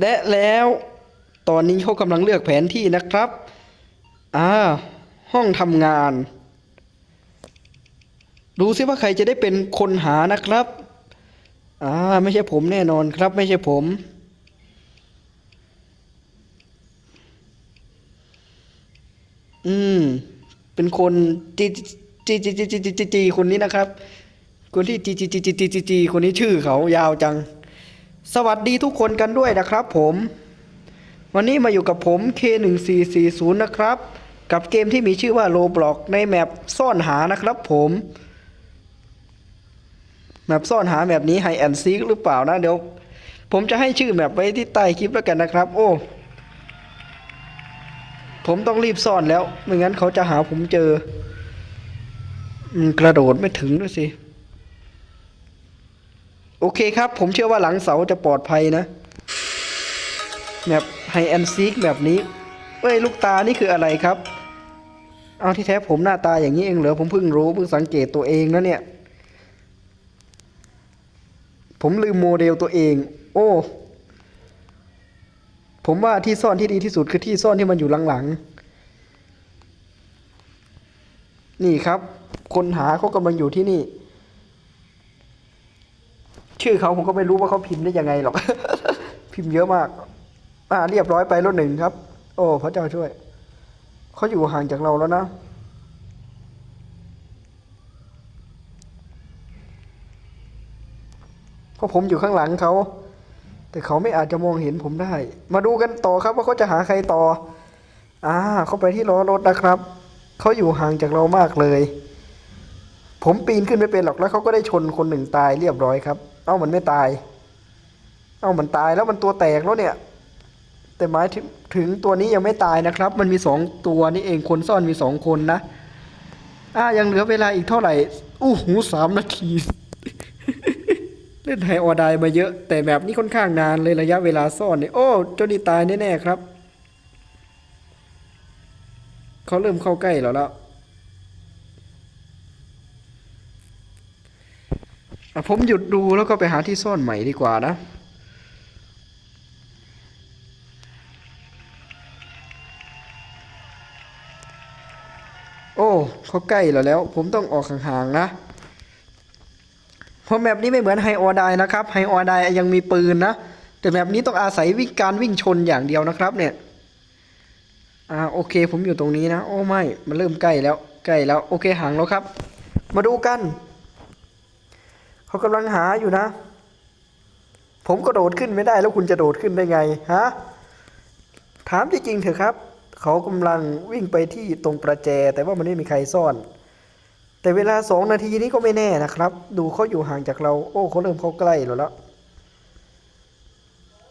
และแล้วตอนนี้เขากำลังเลือกแผนที่นะครับ อ่า ห้องทำงาน ดูซิว่าใครจะได้เป็นคนหานะครับ อ่า ไม่ใช่ผมแน่นอนครับ ไม่ใช่ผม อืม เป็นคนจีจีจีจีจีจีคนนี้นะครับ คนที่จีจีจีจีจีจีคนนี้ชื่อเขายาวจัง สวัสดีทุกคนกันด้วยนะครับผม วันนี้มาอยู่กับผม K1440 นะครับ กับเกมที่มีชื่อว่า Roblox ในแมปซ่อนหานะครับผม แมปซ่อนหาแบบนี้ไฮแอนซีหรือเปล่านะ เดี๋ยว ผมจะให้ชื่อแมปไว้ที่ใต้คลิปแล้วกันนะครับ โอ้ ผมต้องรีบซ่อนแล้ว ไม่งั้นเขาจะหาผมเจอ กระโดดไม่ถึงด้วยสิ โอเคครับ ผมเชื่อว่าหลังเสาจะปลอดภัยนะแบบไฮแอนซีกแบบนี้เอ้ยลูกตานี่คืออะไรครับ เอาที่แท้ผมหน้าตาอย่างนี้เองเหรอผมเพิ่งรู้เพิ่งสังเกตตัวเองนะเนี่ย ผมลืมโมเดลตัวเอง โอ้ผมว่าที่ซ่อนที่ดีที่สุดคือที่ซ่อนที่มันอยู่หลังๆ นี่ครับ คนหาเขากำลังอยู่ที่นี่ ชื่อเขาผมก็ไม่รู้ว่าเขาพิมพ์ได้ยังไงหรอก พิมพ์เยอะมาก อ่า เรียบร้อยไปรถหนึ่งครับ โอ้พระเจ้าช่วย เขาอยู่ห่างจากเราแล้วนะ เพราะผมอยู่ข้างหลังเขา แต่เขาไม่อาจจะมองเห็นผมได้ มาดูกันต่อครับว่าเขาจะหาใครต่อ อ่า เขาไปที่ล้อรถนะครับ เขาอยู่ห่างจากเรามากเลยผมปีนขึ้นไม่เป็นหรอกแล้วเขาก็ได้ชนคนหนึ่งตายเรียบร้อยครับ เอ้ามันไม่ตาย เอ้ามันตายแล้วมันตัวแตกแล้วเนี่ย แต่หมายถึงตัวนี้ยังไม่ตายนะครับ มันมีสองตัวนี่เองคนซ่อนมีสองคนนะอ่ายังเหลือเวลาอีกเท่าไหร่อู้หูสามนาทีเล่นไฮออไดมาเยอะ แต่แบบนี้ค่อนข้างนานเลยระยะเวลาซ่อนเนี่ยโอ้เจ้านี่ตายแน่ๆครับเขาเริ่มเข้าใกล้เราแล้วอะ ผมหยุดดูแล้วก็ไปหาที่ซ่อนใหม่ดีกว่านะ โอ้เขาใกล้เราแล้ว ผมต้องออกห่างๆนะเพราะแมปนี้ไม่เหมือนไฮออไดนะครับไฮออไดยังมีปืนนะ แต่แมปนี้ต้องอาศัยวิ่งการวิ่งชนอย่างเดียวนะครับ เนี่ยอ่าโอเค ผมอยู่ตรงนี้นะ โอ้ไม่ มันเริ่มใกล้แล้วใกล้แล้วโอเคห่างแล้วครับ มาดูกัน เขากำลังหาอยู่นะ ผมก็โดดขึ้นไม่ได้แล้วคุณจะโดดขึ้นได้ไงฮะถามจริงๆเถอะครับ เขากำลังวิ่งไปที่ตรงประแจ แต่ว่ามันไม่มีใครซ่อน แต่เวลาสองนาทีนี้ก็ไม่แน่นะครับ ดูเขาอยู่ห่างจากเรา โอ้เขาเริ่มเข้าใกล้เราแล้ว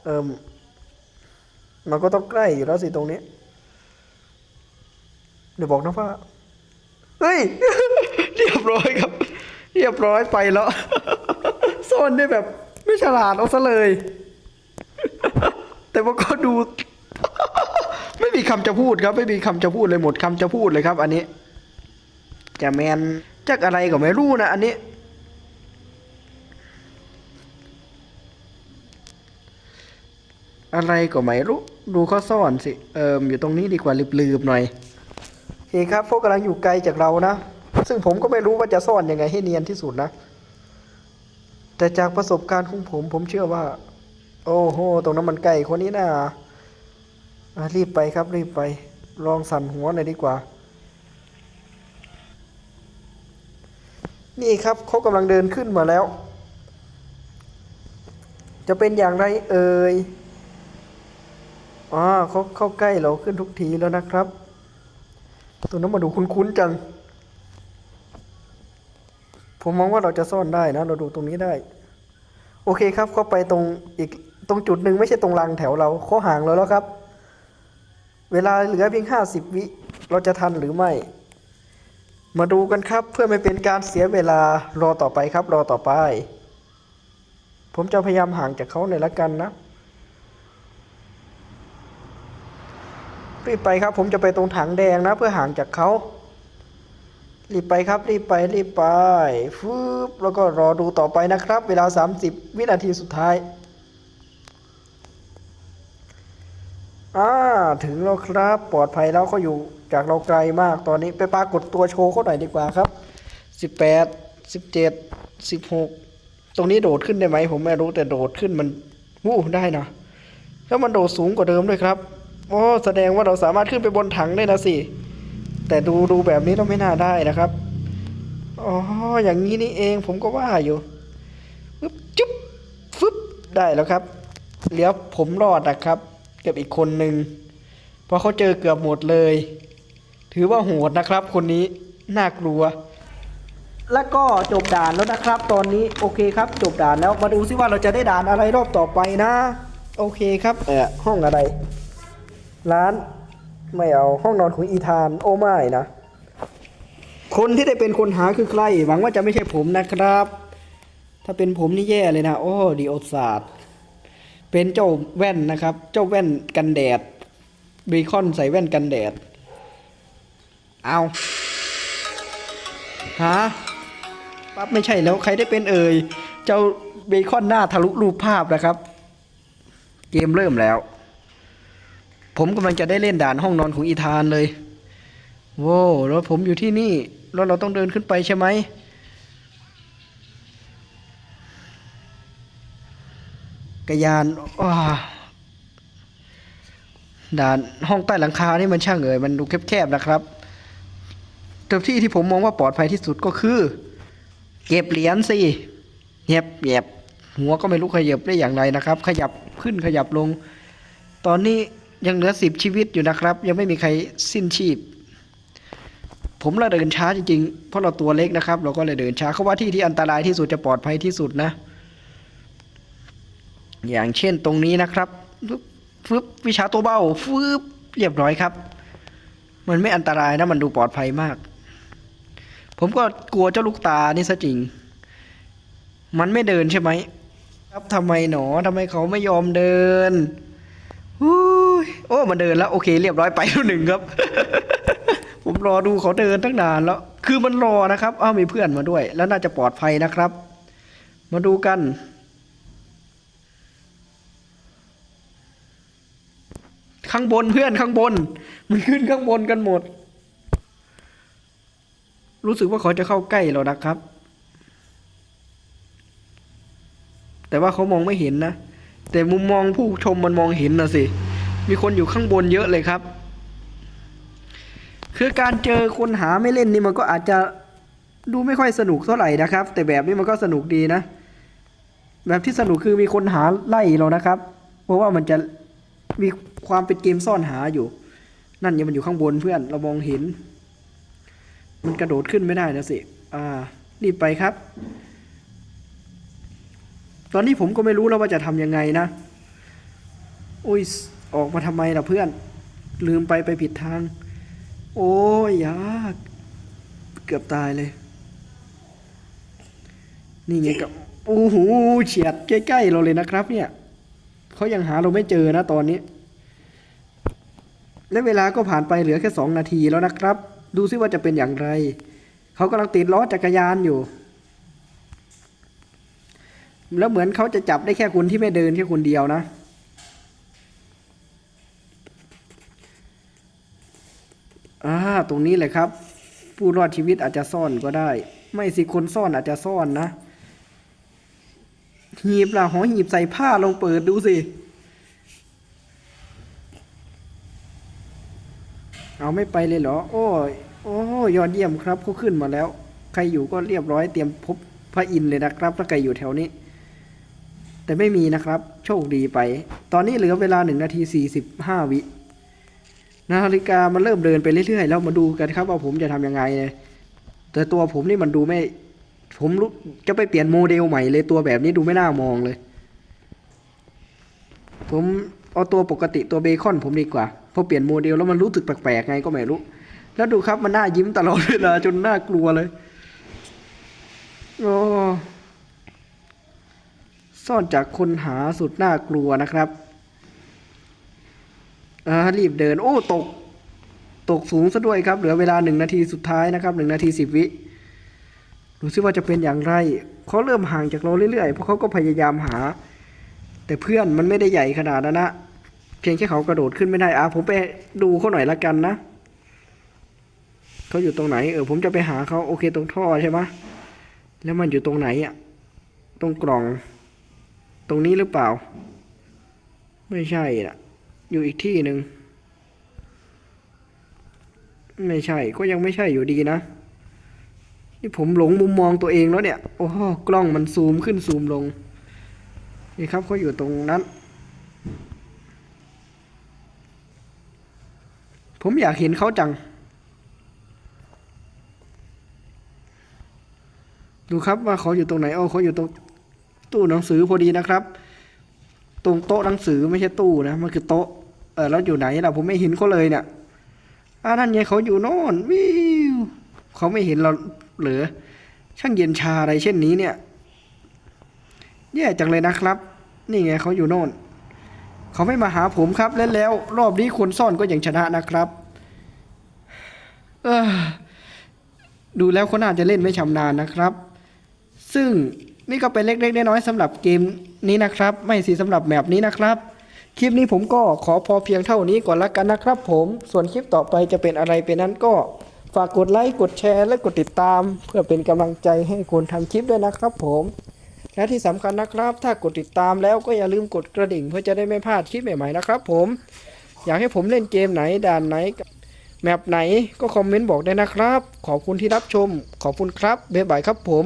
เอิมมันก็ต้องใกล้อยู่แล้วสิตรงนี้ เดี๋ยวบอกนะว่า เฮ้ย เรียบร้อยครับ เรียบร้อยไปแล้วซ่อนได้แบบ ไม่ฉลาดเอาซะเลย แต่ว่าก็ดู ไม่มีคำจะพูดครับ ไม่มีคำจะพูดเลยหมดคำจะพูดเลยครับ อันนี้จะแมนจักอะไรก็ไม่รู้นะอันนี้อะไรก็ไม่รู้ ดูเขาซ่อนสิ เอิมอยู่ตรงนี้ดีกว่าลืบๆหน่อยโอเคครับ พวกกำลังอยู่ไกลจากเรานะ ซึ่งผมก็ไม่รู้ว่าจะซ่อนยังไงให้เนียนที่สุดนะ แต่จากประสบการณ์ของผม ผมเชื่อว่า โอ้โห ตรงนั้นมันไกลคนนี้นะ่ะรีบไปครับรีบไป ลองสั่นหัวหน่อยดีกว่า นี่ครับเขากำลังเดินขึ้นมาแล้ว จะเป็นอย่างไรเอ่ยอ่าเขาเข้าใกล้เราขึ้นทุกทีแล้วนะครับ ตัวนั้นมาดูคุ้นๆจัง ผมมองว่าเราจะซ่อนได้นะ เราดูตรงนี้ได้ โอเคครับเขาไปตรงอีกตรงจุดหนึ่งไม่ใช่ตรงรังแถวเราเขาห่างเราแล้วครับ เวลาเหลือเพียงห้าสิบวิเราจะทันหรือไม่ มาดูกันครับเพื่อไม่เป็นการเสียเวลารอต่อไปครับ รอต่อไป ผมจะพยายามห่างจากเขาหน่อยละกันนะรีบไปครับ ผมจะไปตรงถังแดงนะ เพื่อห่างจากเขา รีบไปครับ รีบไปรีบไปฟืบแล้วก็รอดูต่อไปนะครับ เวลา 30 วินาทีสุดท้ายอ่าถึงแล้วครับ ปลอดภัยแล้วเขาอยู่จากเราไกลมากตอนนี้ไปปรากฏตัวโชว์เขาหน่อยดีกว่าครับสิบแปดสิบเจ็ดสิบหกตรงนี้โดดขึ้นได้ไหมผมไม่รู้แต่โดดขึ้นมันวู้ได้นะแล้วมันโดดสูงกว่าเดิมด้วยครับโอ้แสดงว่าเราสามารถขึ้นไปบนถังได้นะสิ แต่ดูดูแบบนี้เราไม่น่าได้นะครับ อ๋อ อย่างนี้นี่เองผมก็ว่าอยู่ปึ๊บจุ๊บฟึบได้แล้วครับ เหลือผมรอดนะครับกับอีกคนหนึ่งเพราะเขาเจอเกือบหมดเลย ถือว่าโหดนะครับ คนนี้น่ากลัว แล้วก็จบด่านแล้วนะครับ ตอนนี้โอเคครับ จบด่านแล้วมาดูซิว่าเราจะได้ด่านอะไรรอบต่อไปนะ โอเคครับเออห้องอะไร ร้าน ไม่เอาห้องนอนของอีธาน โอ้ไม่นะ คนที่ได้เป็นคนหาคือใคร หวังว่าจะไม่ใช่ผมนะครับ ถ้าเป็นผมนี่แย่เลยนะ โอ้ดีโอศาสตร์เป็นเจ้าแว่นนะครับ เจ้าแว่นกันแดดเบคอนใส่แว่นกันแดด เอาฮะปั๊บไม่ใช่แล้วใครได้เป็นเอ่ย เจ้าเบคอนหน้าทะลุรูปภาพนะครับ เกมเริ่มแล้ว ผมกำลังจะได้เล่นด่านห้องนอนของอีธานเลยโว้วแล้วผมอยู่ที่นี่ แล้วเราต้องเดินขึ้นไปใช่ไหมกระยานอ้าด่านห้องใต้หลังคานี่มันช่างเอ่ยมันดูแคบๆนะครับแต่ที่ที่ผมมองว่าปลอดภัยที่สุดก็คือ เก็บเหรียญสิเงียบเงียบหัวก็ไม่รู้ขยับได้อย่างไรนะครับ ขยับขึ้นขยับลง ตอนนี้ ยังเหลือสิบชีวิตอยู่นะครับ ยังไม่มีใครสิ้นชีพ ผมเราเดินช้าจริงๆ เพราะเราตัวเล็กนะครับ เราก็เลยเดินช้าเขาว่าที่ที่อันตรายที่สุดจะปลอดภัยที่สุดนะ อย่างเช่นตรงนี้นะครับฟึบฟึบวิชาตัวเบ้าฟึบเรียบร้อยครับ มันไม่อันตรายนะมันดูปลอดภัยมาก ผมก็กลัวเจ้าลูกตานี่ซะจริง มันไม่เดินใช่ไหมครับทำไมหนอทำไมเขาไม่ยอมเดินฮู้ โอ้มันเดินแล้วโอเค เรียบร้อยไปแล้วหนึ่งครับ ผมรอดูเขาเดินตั้งนานแล้ว คือมันรอนะครับอ้าวมีเพื่อนมาด้วย แล้วน่าจะปลอดภัยนะครับ มาดูกันข้างบนเพื่อนข้างบน มันขึ้นข้างบนกันหมด รู้สึกว่าเขาจะเข้าใกล้เรานะครับ แต่ว่าเขามองไม่เห็นนะ แต่มุมมองผู้ชมมันมองเห็นนะสิ มีคนอยู่ข้างบนเยอะเลยครับ คือการเจอคนหาไม่เล่นนี่มันก็อาจจะดูไม่ค่อยสนุกเท่าไหร่นะครับ แต่แบบนี้มันก็สนุกดีนะ แบบที่สนุกคือมีคนหาไล่เรานะครับ เพราะว่ามันจะมีความเป็นเกมซ่อนหาอยู่ นั่นยังมันอยู่ข้างบนเพื่อนเรามองเห็น มันกระโดดขึ้นไม่ได้นะสิ อ่า รีบไปครับ ตอนนี้ผมก็ไม่รู้แล้วว่าจะทำยังไงนะ อุ้ย ออกมาทำไมล่ะเพื่อน ลืมไปไปผิดทาง โอ้ยยากเกือบตายเลย นี่ไงกับโอ้โหเฉียดใกล้ๆเราเลยนะครับ เนี่ยเขายังหาเราไม่เจอนะตอนนี้ และเวลาก็ผ่านไปเหลือแค่สองนาทีแล้วนะครับ ดูซิว่าจะเป็นอย่างไรเขากำลังติดล้อจักรยานอยู่ แล้วเหมือนเขาจะจับได้แค่คนที่ไม่เดินแค่คนเดียวนะ อ่าตรงนี้เลยครับ ผู้รอดชีวิตอาจจะซ่อนก็ได้ ไม่สิคนซ่อนอาจจะซ่อนนะ หีบละหอหีบใส่ผ้าลองเปิดดูสิเอาไม่ไปเลยเหรอ โอ้ยโอ้ยยอดเยี่ยมครับเขาขึ้นมาแล้ว ใครอยู่ก็เรียบร้อยเตรียมพบพระอินทร์เลยนะครับถ้าใครอยู่แถวนี้ แต่ไม่มีนะครับ โชคดีไป ตอนนี้เหลือเวลาหนึ่งนาทีสี่สิบห้าวิ นาฬิกามันเริ่มเดินไปเรื่อยๆแล้วมาดูกันครับว่าผมจะทำยังไงเลยแต่ตัวผมนี่มันดูไม่ ผมรู้จะไปเปลี่ยนโมเดลใหม่เลยตัวแบบนี้ดูไม่น่ามองเลย ผมเอาตัวปกติตัวเบคอนผมดีกว่าพอเปลี่ยนโมเดลแล้วมันรู้สึกแปลกๆไงก็ไม่รู้ แล้วดูครับมันน่ายิ้มตลอดเวลาจนน่ากลัวเลยโอ้ซ่อนจากคนหาสุดน่ากลัวนะครับ อ่ารีบเดิน โอ้ตก ตกสูงซะด้วยครับ เหลือเวลาหนึ่งนาทีสุดท้ายนะครับหนึ่งนาทีสิบวิดูซิว่าจะเป็นอย่างไรเขาเริ่มห่างจากเราเรื่อยๆเพราะเขาก็พยายามหา แต่เพื่อนมันไม่ได้ใหญ่ขนาดนั้นนะเพียงแค่เขากระโดดขึ้นไม่ได้อะผมไปดูเขาหน่อยละกันนะเขาอยู่ตรงไหน เออผมจะไปหาเขาโอเคตรงท่อใช่ไหมแล้วมันอยู่ตรงไหนอะตรงกล่อง ตรงนี้หรือเปล่า ไม่ใช่อะ อยู่อีกที่หนึ่ง ไม่ใช่ก็ยังไม่ใช่อยู่ดีนะ นี่ผมหลงมุมมองตัวเองแล้วเนี่ย โอ้โหกล้องมันซูมขึ้นซูมลง นี่ครับเขาอยู่ตรงนั้น ผมอยากเห็นเขาจัง ดูครับว่าเขาอยู่ตรงไหนโอ้เขาอยู่ตรงตู้หนังสือพอดีนะครับ ตรงโต๊ะหนังสือไม่ใช่ตู้นะ มันคือโต๊ะ เออแล้วอยู่ไหนล่ะผมไม่เห็นเขาเลยเนี่ยอ่านั่นไงเขาอยู่โน่นวิวเขาไม่เห็นเราเหรือช่างเย็นชาอะไรเช่นนี้เนี่ย แย่จังเลยนะครับ นี่ไงเขาอยู่โน่น เขาไม่มาหาผมครับเล่นแล้ว รอบนี้คนซ่อนก็ยังชนะนะครับ เออดูแล้วเขาน่าจะเล่นไม่ชำนาญนะครับ ซึ่งนี่ก็เป็นเล็กๆน้อยๆสำหรับเกมนี้นะครับ ไม่สิสำหรับแมปนี้นะครับ คลิปนี้ผมก็ขอพอเพียงเท่านี้ก่อนละกันนะครับผม ส่วนคลิปต่อไปจะเป็นอะไรเป็นนั้นก็ฝากกดไลค์ กดแชร์ และกดติดตาม เพื่อเป็นกำลังใจให้คนทำคลิปด้วยนะครับผม และที่สำคัญนะครับ ถ้ากดติดตามแล้วก็อย่าลืมกดกระดิ่ง เพื่อจะได้ไม่พลาดคลิปใหม่ๆนะครับผม อยากให้ผมเล่นเกมไหนด่านไหนแมปไหนก็คอมเมนต์บอกได้นะครับ ขอบคุณที่รับชม ขอบคุณครับบ๊ายบายครับผม